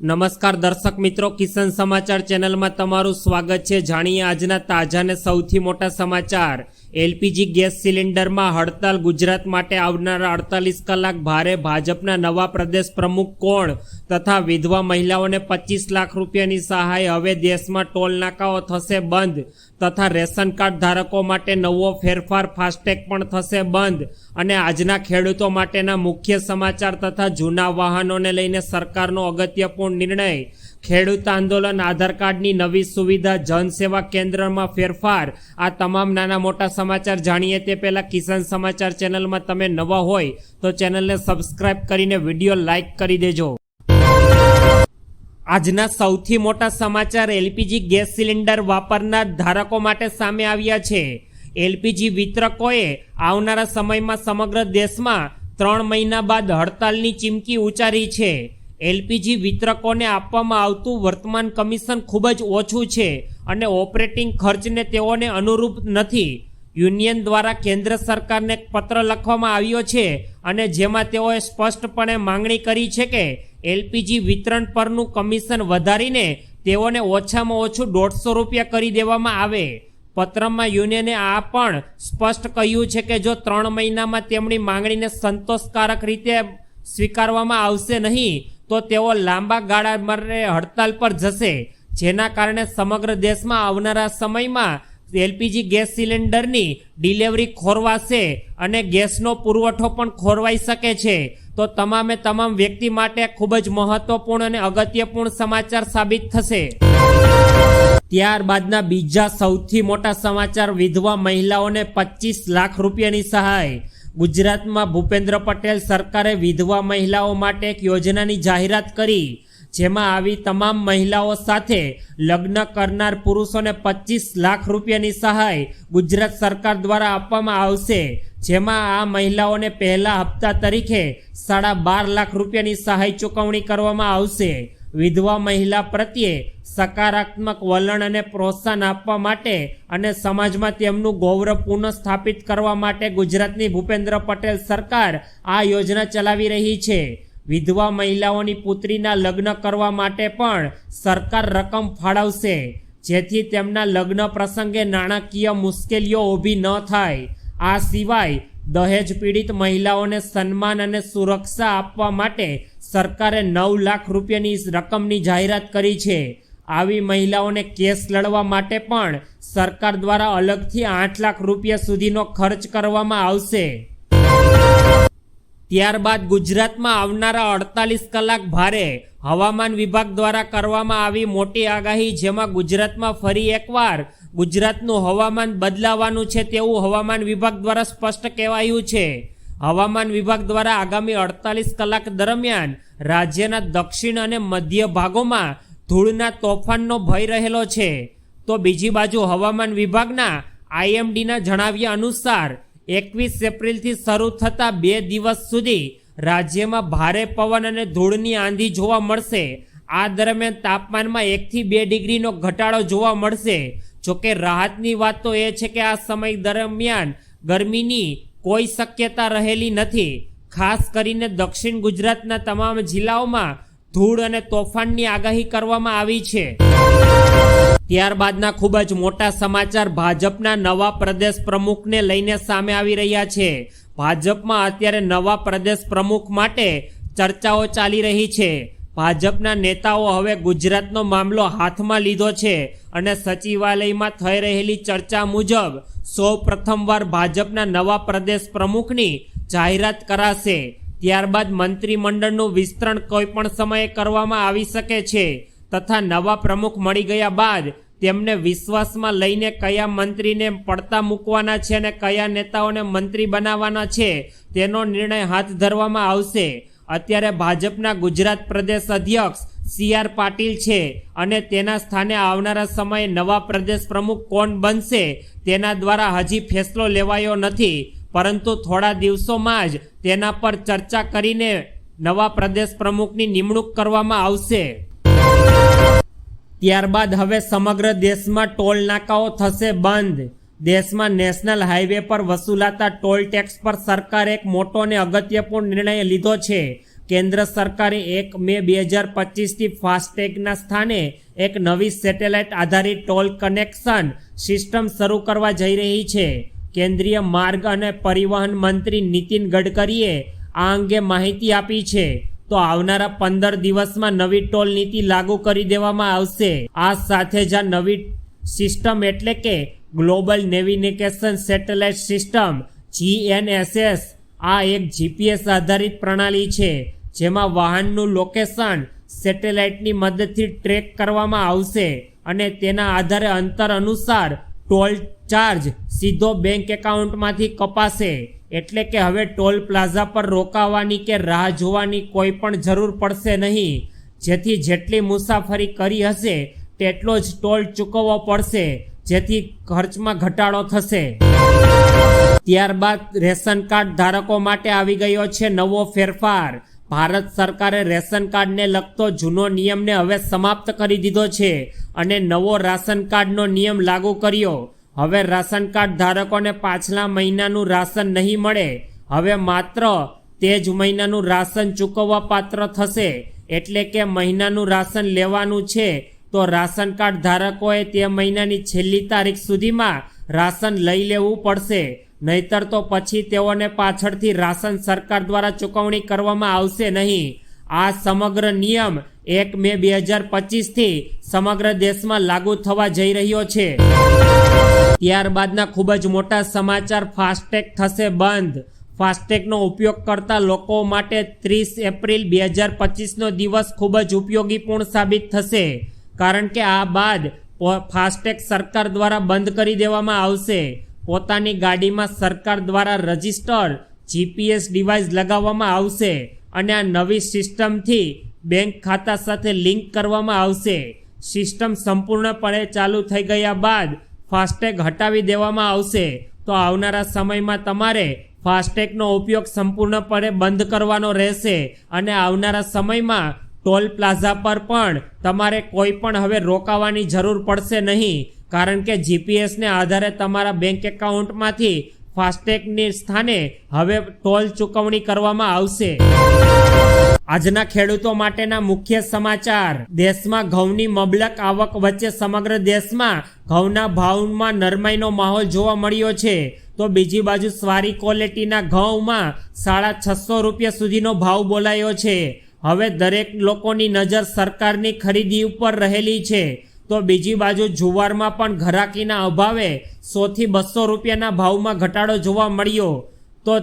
નમસ્કાર દર્શક મિત્રો, કિશન સમાચાર ચેનલમાં તમારું સ્વાગત છે. જાણીએ આજના તાજા અને સૌથી મોટા સમાચાર. એલપીજી ગેસ સિલિન્ડરમાં હડતાલ ગુજરાત માટે આવનારા અડતાલીસ કલાક ભારે ભાજપના નવા પ્રદેશ પ્રમુખ કોણ તથા વિધવા મહિલાઓને પચીસ લાખ રૂપિયાની સહાય હવે દેશમાં ટોલ નાકાઓ થશે બંધ. તથા રેશન કાર્ડ ધારકો માટે નવો ફેરફાર ફાસ્ટેગ પણ થશે બંધ. અને આજના ખેડૂતો માટેના મુખ્ય સમાચાર તથા જૂના વાહનોને લઈને સરકારનો અગત્યપૂર્ણ નિર્ણય. ખેડૂત આંદોલન, આધાર કાર્ડની નવી સુવિધા, જનસેવા કેન્દ્રમાં ફેરફાર. આ તમામ નાના મોટા સમાચાર જાણીએ તે પહેલાં કિસાન સમાચાર ચેનલમાં તમે નવા હોય તો ચેનલને સબસ્ક્રાઇબ કરીને વીડિયો લાઇક કરી દેજો. આજના સૌથી મોટા સમાચાર એલપીજી ગેસ સિલિન્ડર વાપરનાર ધારકો માટે સામે આવ્યા છે. એલપીજી વિતરકોએ આવનારા સમયમાં સમગ્ર દેશમાં ત્રણ મહિના બાદ હડતાલની ચીમકી ઉચ્ચારી છે. એલપીજી વિતરકોને આપવામાં આવતું વર્તમાન કમિશન ખૂબ જ ઓછું છે અને ઓપરેટિંગ ખર્ચને તેઓને અનુરૂપ નથી. યુનિયન દ્વારા કેન્દ્ર સરકારને પત્ર લખવામાં આવ્યો છે અને જેમાં તેઓએ સ્પષ્ટપણે માંગણી કરી છે કે એલપીજી વિતરણ પરનું કમિશન વધારીને તેઓને ઓછામાં ઓછું દોઢસો રૂપિયા કરી દેવામાં આવે. પત્રમાં યુનિયને આ પણ સ્પષ્ટ કહ્યું છે કે જો ત્રણ મહિનામાં તેમની માંગણીને સંતોષકારક રીતે સ્વીકારવામાં આવશે નહીં, તો તેઓ લાંબા ગાળા માટે હડતાલ પર જશે. જેના કારણે સમગ્ર દેશમાં આવનારા સમયમાં એલપીજી ગેસ સિલિન્ડરની ડિલિવરી ખોરવાશે અને ગેસનો પુરવઠો પણ ખોરવાઈ શકે છે. તો તમામે તમામ વ્યક્તિ માટે ખૂબ જ મહત્વપૂર્ણ અને અગત્યપૂર્ણ સમાચાર સાબિત થશે. ત્યારબાદના બીજા સૌથી મોટા સમાચાર, વિધવા મહિલાઓને પચીસ લાખ રૂપિયાની સહાય. ગુજરાતમાં ભૂપેન્દ્ર પટેલ સરકારે વિધવા મહિલાઓ માટે એક યોજનાની જાહેરાત કરી, જેમાં આવી તમામ મહિલાઓ સાથે લગ્ન કરનાર પુરુષોને પચીસ લાખ રૂપિયાની સહાય ગુજરાત સરકાર દ્વારા આપવામાં આવશે. જેમાં આ મહિલાઓને પહેલા હપ્તા તરીકે સાડા બાર લાખ રૂપિયાની સહાય ચૂકવણી કરવામાં આવશે. વિધવા મહિલા પ્રત્યે સકારાત્મક વલણ અને પ્રોત્સાહન આપવા માટે અને સમાજમાં તેમનું ગૌરવ પુનઃ સ્થાપિત કરવા માટે ગુજરાતની ભૂપેન્દ્ર પટેલ સરકાર આ યોજના ચલાવી રહી છે. વિધવા મહિલાઓની પુત્રીના લગ્ન કરવા માટે પણ સરકાર રકમ ફાળવશે, જેથી તેમના લગ્ન પ્રસંગે નાણાકીય મુશ્કેલીઓ ઊભી ન થાય. આ સિવાય દહેજ પીડિત મહિલાઓને સન્માન અને સુરક્ષા આપવા માટે સરકારે નવ લાખ રૂપિયાની રકમની જાહેરાત કરી છે. આવી મહિલાઓને કેસ લડવા માટે પણ સરકાર દ્વારા અલગથી આઠ લાખ રૂપિયા સુધીનો ખર્ચ કરવામાં આવશે. ત્યારબાદ ગુજરાતમાં આવનારા અડતાલીસ કલાક ભારે હવામાન વિભાગ દ્વારા કરવામાં આવી મોટી આગાહી, જેમાં ગુજરાતમાં ફરી એકવાર ગુજરાતનું હવામાન બદલાવાનું છે તેવું હવામાન વિભાગ દ્વારા સ્પષ્ટ કહેવાયું છે. હવામાન વિભાગ દ્વારા આગામી અડતાલીસ કલાક દરમિયાન રાજ્યના દક્ષિણ અને મધ્ય ભાગોમાં ધૂળના તોફાનનો ભય રહેલો છે. તો બીજી બાજુ હવામાન વિભાગના આઈએમડીના જણાવ્યા અનુસાર, એકવીસ એપ્રિલથી શરૂ થતા બે દિવસ સુધી રાજ્યમાં ભારે પવન અને ધૂળની આંધી જોવા મળશે. આ દરમિયાન તાપમાનમાં એકથી બે ડિગ્રીનો ઘટાડો જોવા મળશે. જોકે રાહતની વાત તો એ છે કે આ સમય દરમિયાન ગરમીની કોઈ શક્યતા રહેલી નથી. ખાસ કરીને દક્ષિણ ગુજરાતના તમામ જિલ્લાઓમાં ધૂળ અને તોફાનની આગાહી કરવામાં આવી છે. ત્યારબાદના ખૂબ જ મોટા સમાચાર ભાજપના નવા પ્રદેશ પ્રમુખને લઈને સામે આવી રહ્યા છે. ભાજપમાં અત્યારે નવા પ્રદેશ પ્રમુખ માટે ચર્ચાઓ ચાલી રહી છે. ભાજપના નેતાઓ હવે ગુજરાતનો મામલો હાથમાં લીધો છે અને સચિવાલયમાં થઈ રહેલી ચર્ચા મુજબ સૌ પ્રથમવાર ભાજપના નવા પ્રદેશ પ્રમુખની જાહેરાત કરાશે. ત્યારબાદ મંત્રીમંડળનું વિસ્તરણ કોઈ પણ સમયે કરવામાં આવી શકે છે તથા નવા પ્રમુખ મળી ગયા બાદ તેમને વિશ્વાસમાં લઈને કયા મંત્રીને પડતા મૂકવાના છે અને કયા નેતાઓને મંત્રી બનાવવાના છે તેનો નિર્ણય હાથ ધરવામાં આવશે. અત્યારે ભાજપના ગુજરાત પ્રદેશ અધ્યક્ષ સી આર પાટીલ છે અને તેના સ્થાને આવનારા સમયે નવા પ્રદેશ પ્રમુખ કોણ બનશે તેના દ્વારા હજી ફેસલો લેવાયો નથી. પરંતુ થોડા દિવસોમાં જ તેના પર ચર્ચા કરીને નવા પ્રદેશ પ્રમુખની નિમણૂક કરવામાં આવશે. ત્યારબાદ હવે સમગ્ર દેશમાં ટોલ નાકાઓ થશે બંધ. દેશમાં નેશનલ હાઈવે પર વસૂલાતા ટોલ ટેક્સ પર સરકારે એક મોટો અને અગત્યપૂર્ણ નિર્ણય લીધો છે. કેન્દ્ર સરકારે એક મે બે હજાર પચીસથી ફાસ્ટેગના સ્થાને એક નવી સેટેલાઇટ આધારિત ટોલ કનેક્શન સિસ્ટમ શરૂ કરવા જઈ રહી છે. કેન્દ્રીય માર્ગ અને પરિવહન મંત્રી નીતિન ગડકરીએ આ અંગે માહિતી આપી છે. તો આવનારા પંદર દિવસમાં નવી ટોલ નીતિ લાગુ કરી દેવામાં આવશે. આ સાથે જ આ નવી સિસ્ટમ એટલે કે global navigation satellite system, GNSS, આ એક જીપીએસ આધારિત પ્રણાલી છે, જેમાં વાહનનું લોકેશન સેટેલાઇટની મદદથી ટ્રેક કરવામાં આવશે અને તેના આધારે અંતર અનુસાર ટોલ ચાર્જ સીધો બેંક એકાઉન્ટમાંથી કપાશે. એટલે કે હવે ટોલ પ્લાઝા પર રોકાવાની કે રાહ જોવાની કોઈ પણ જરૂર પડશે નહીં. જેથી જેટલી મુસાફરી કરી હશે, તેટલો જ ટોલ ચૂકવવો પડશે. જેથી ખર્ચમાં ઘટાડો થશે. ત્યારબાદ રેશન કાર્ડ ધારકો માટે આવી ગયો છે નવો ફેરફાર. ભારત સરકારે રેશન કાર્ડને લગતો જૂનો નિયમને હવે સમાપ્ત કરી દીધો છે અને નવો રાશન કાર્ડનો નિયમ લાગુ કર્યો. હવે રાશન કાર્ડ ધારકોને પાછલા મહિનાનું રાશન નહીં મળે. હવે માત્ર તે જ મહિનાનું રાશન ચૂકવવા પાત્ર થશે. એટલે કે મહિનાનું રાશન લેવાનું છે તો રાશન કાર્ડ ધારકોએ તે મહિનાની છેલ્લી તારીખ સુધીમાં રાશન લઈ લેવું પડશે. નહીતર તો પછી તેઓને પાછળથી રાશન સરકાર દ્વારા ચૂકવણી કરવામાં આવશે નહીં. આ સમગ્ર નિયમ એક મે બે હજાર પચીસથી સમગ્ર દેશમાં લાગુ થવા જઈ રહ્યો છે. ત્યારબાદના ખૂબ જ મોટા સમાચાર ફાસ્ટેગ થશે બંધ. ફાસ્ટેગનો ઉપયોગ કરતા લોકો માટે ત્રીસ એપ્રિલ બે હજાર પચીસનો દિવસ ખૂબ જ ઉપયોગીપૂર્ણ સાબિત થશે. કારણ કે આ બાદ ફાસ્ટેગ સરકાર દ્વારા બંધ કરી દેવામાં આવશે. પોતાની ગાડીમાં સરકાર દ્વારા રજિસ્ટર જીપીએસ ડિવાઇસ લગાવવામાં આવશે અને આ નવી સિસ્ટમથી બેંક ખાતા સાથે લિંક કરવામાં આવશે. સિસ્ટમ સંપૂર્ણપણે ચાલુ થઈ ગયા બાદ ફાસ્ટેગ હટાવી દેવામાં આવશે. તો આવનારા સમયમાં તમારે ફાસ્ટેગનો ઉપયોગ સંપૂર્ણપણે બંધ કરવાનો રહેશે અને આવનારા સમયમાં ટોલ પ્લાઝા પર પણ તમારે કોઈ પણ હવે રોકાવાની જરૂર પડશે નહીં. કારણ કે જીપીએસને આધારે તમારા બેંક એકાઉન્ટમાંથી ફાસ્ટેગની સ્થાને હવે ટોલ ચૂકવણી કરવામાં આવશે. આજના ખેડૂતો માટેના મુખ્ય સમાચાર. દેશમાં ઘઉંની મબલક આવક વચ્ચે સમગ્ર દેશમાં ઘઉંના ભાવમાં નરમાઈનો માહોલ જોવા મળ્યો છે. તો બીજી બાજુ સ્વારી ક્વોલિટીના ઘઉંમાં સાડા છસો રૂપિયા સુધીનો ભાવ બોલાયો છે. હવે દરેક લોકોની નજર સરકારની ખરીદી ઉપર રહેલી છે. તો બીજી બાજુ જુવારમાં પણ ઘરાકીના અભાવે સોથી બસો રૂપિયાના ભાવમાં ઘટાડો જોવા મળ્યો. તો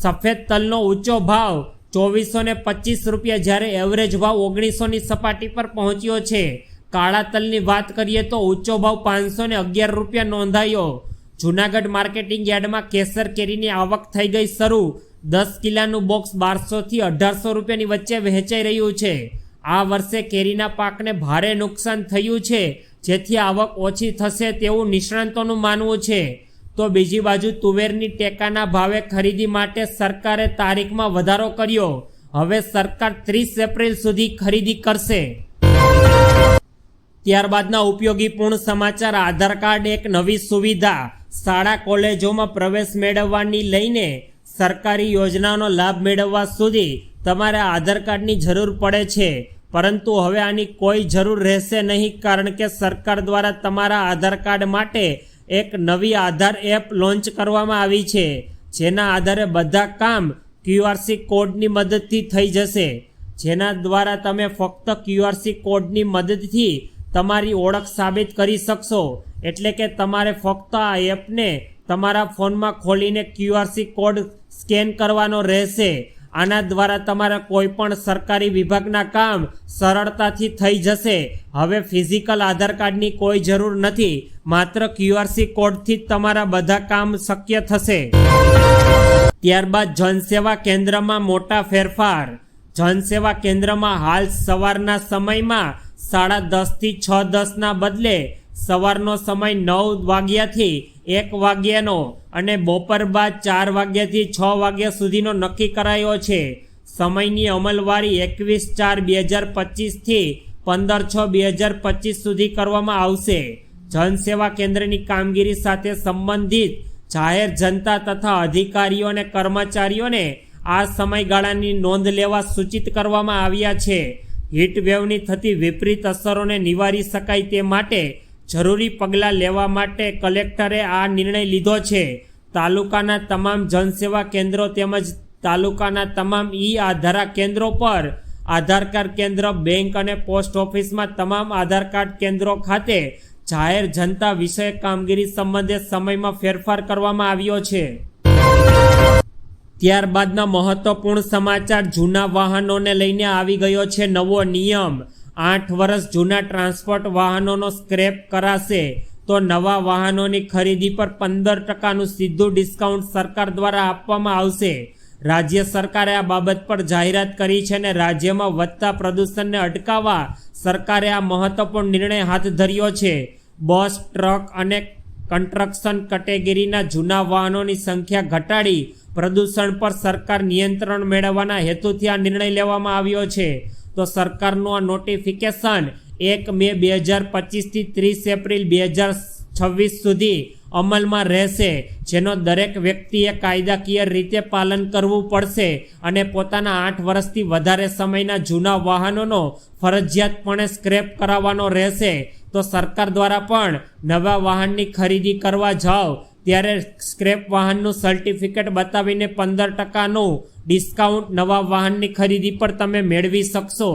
સફેદ તલનો ઊંચો ભાવ ચોવીસો ને પચીસ રૂપિયા જ્યારે એવરેજ ભાવ ઓગણીસોની સપાટી પર પહોંચ્યો છે. કાળા તલની વાત કરીએ તો ઊંચો ભાવ પાંચસો ને અગિયાર રૂપિયા નોંધાયો. જુનાગઢ માર્કેટિંગ યાર્ડમાં કેસર કેરીની આવક થઈ ગઈ શરૂ. દસ કિલાનું બોક્સ બારસોથી અઢારસો રૂપિયાની વચ્ચે વહેંચાઈ રહ્યું છે. આ વર્ષે કેરીના પાકને ભારે નુકસાન થયું છે. જેથી આવક ઓછી થશે તેવું નિષ્ણાંતોનું માનવું છે. તો બીજી બાજુ તુવેરની ટેકાના ભાવે ખરીદી માટે સરકારે તારીખમાં વધારો કર્યો. હવે સરકાર ત્રીસ એપ્રિલ સુધી ખરીદી કરશે. ત્યારબાદના ઉપયોગીપૂર્ણ સમાચાર, આધાર કાર્ડ, એક નવી સુવિધા. શાળા કોલેજોમાં પ્રવેશ મેળવવાની લઈને સરકારી યોજનાનો લાભ મેળવવા સુધી તમારે આધાર કાર્ડની જરૂર પડે છે. પરંતુ હવે આની કોઈ જરૂર રહેશે નહીં કારણ કે સરકાર દ્વારા તમારા આધાર કાર્ડ માટે એક નવી આધાર એપ લોન્ચ કરવામાં આવી છે, જેના આધારે બધા કામ ક્યુઆરસી કોડની મદદથી થઈ જશે. જેના દ્વારા તમે ફક્ત ક્યુઆરસી કોડની મદદથી તમારી ઓળખ સાબિત કરી શકશો. એટલે કે તમારે ફક્ત આ એપને તમારા ફોનમાં ખોલીને ક્યુઆરસી કોડ સ્કેન કરવાનો રહેશે. આના દ્વારા તમારા કોઈ પણ સરકારી વિભાગના કામ સરળતાથી થઈ જશે. હવે ફિઝિકલ આધાર કાર્ડની કોઈ જરૂર નથી. માત્ર ક્યુઆરસી કોડથી જ તમારા બધા કામ શક્ય થશે. ત્યારબાદ જનસેવા કેન્દ્રમાં મોટા ફેરફાર. જનસેવા કેન્દ્રમાં હાલ સવારના સમયમાં સાડા દસથી છ દસના બદલે સવારનો સમય નવ વાગ્યાથી એક વાગ્યાનો અને બપોર બાદ ચાર વાગ્યાથી છ વાગ્યા સુધીનો નક્કી કરાયો છે. સમયની અમલવારી એકવીસ ચાર બે હજાર પચીસથી પંદર છ બે હજાર પચીસ સુધી કરવામાં આવશે. જનસેવા કેન્દ્રની કામગીરી સાથે સંબંધિત જાહેર જનતા તથા અધિકારીઓ અને કર્મચારીઓને આ સમયગાળાની નોંધ લેવા સૂચિત કરવામાં આવ્યા છે. હીટ વેવની થતી વિપરીત અસરોને નિવારી શકાય તે માટે જરૂરી પગલાં લેવા માટે કલેક્ટરે આ નિર્ણય લીધો છે. તાલુકાના તમામ જનસેવા કેન્દ્રો તેમજ તાલુકાના તમામ ઈ આધારા કેન્દ્રો પર આધાર કાર્ડ કેન્દ્ર, બેંક અને પોસ્ટ ઓફિસમાં તમામ આધાર કાર્ડ કેન્દ્રો ખાતે જાહેર જનતા વિષયક કામગીરી સંબંધે સમયમાં ફેરફાર કરવામાં આવ્યો છે. ત્યારબાદના મહત્વપૂર્ણ સમાચાર, જૂના વાહનોને લઈને આવી ગયો છે નવો નિયમ. આઠ વર્ષ જૂના ટ્રાન્સપોર્ટ વાહનોનો સ્ક્રેપ કરાશે, તો નવા વાહનોની ખરીદી પર પંદર ટકાનું સીધું ડિસ્કાઉન્ટ સરકાર દ્વારા આપવામાં આવશે. રાજ્ય સરકારે આ બાબત પર જાહેરાત કરી છે અને રાજ્યમાં વધતા પ્રદૂષણને અટકાવવા સરકારે આ મહત્વપૂર્ણ નિર્ણય હાથ ધર્યો છે. બસ, ટ્રક અને કન્સ્ટ્રક્શન કેટેગરીના જૂના વાહનોની સંખ્યા ઘટાડી પ્રદૂષણ પર સરકાર નિયંત્રણ મેળવવાના હેતુથી આ નિર્ણય લેવામાં આવ્યો છે. તો સરકારનું આ નોટિફિકેશન એક મે બે હજાર પચીસથી ત્રીસ એપ્રિલ બે હજાર છવ્વીસ સુધી અમલમાં રહેશે, જેનો દરેક વ્યક્તિએ કાયદાકીય રીતે પાલન કરવું પડશે અને પોતાના આઠ વર્ષથી વધારે સમયના જૂના વાહનોનો ફરજિયાતપણે સ્ક્રેપ કરાવવાનો રહેશે. તો સરકાર દ્વારા પણ નવા વાહનની ખરીદી કરવા જાઓ ત્યારે સ્ક્રેપ વાહનનું સર્ટિફિકેટ બતાવીને પંદર ટકાનું ડિસ્કાઉન્ટ નવા વાહનની ખરીદી પર તમે મેળવી શકશો.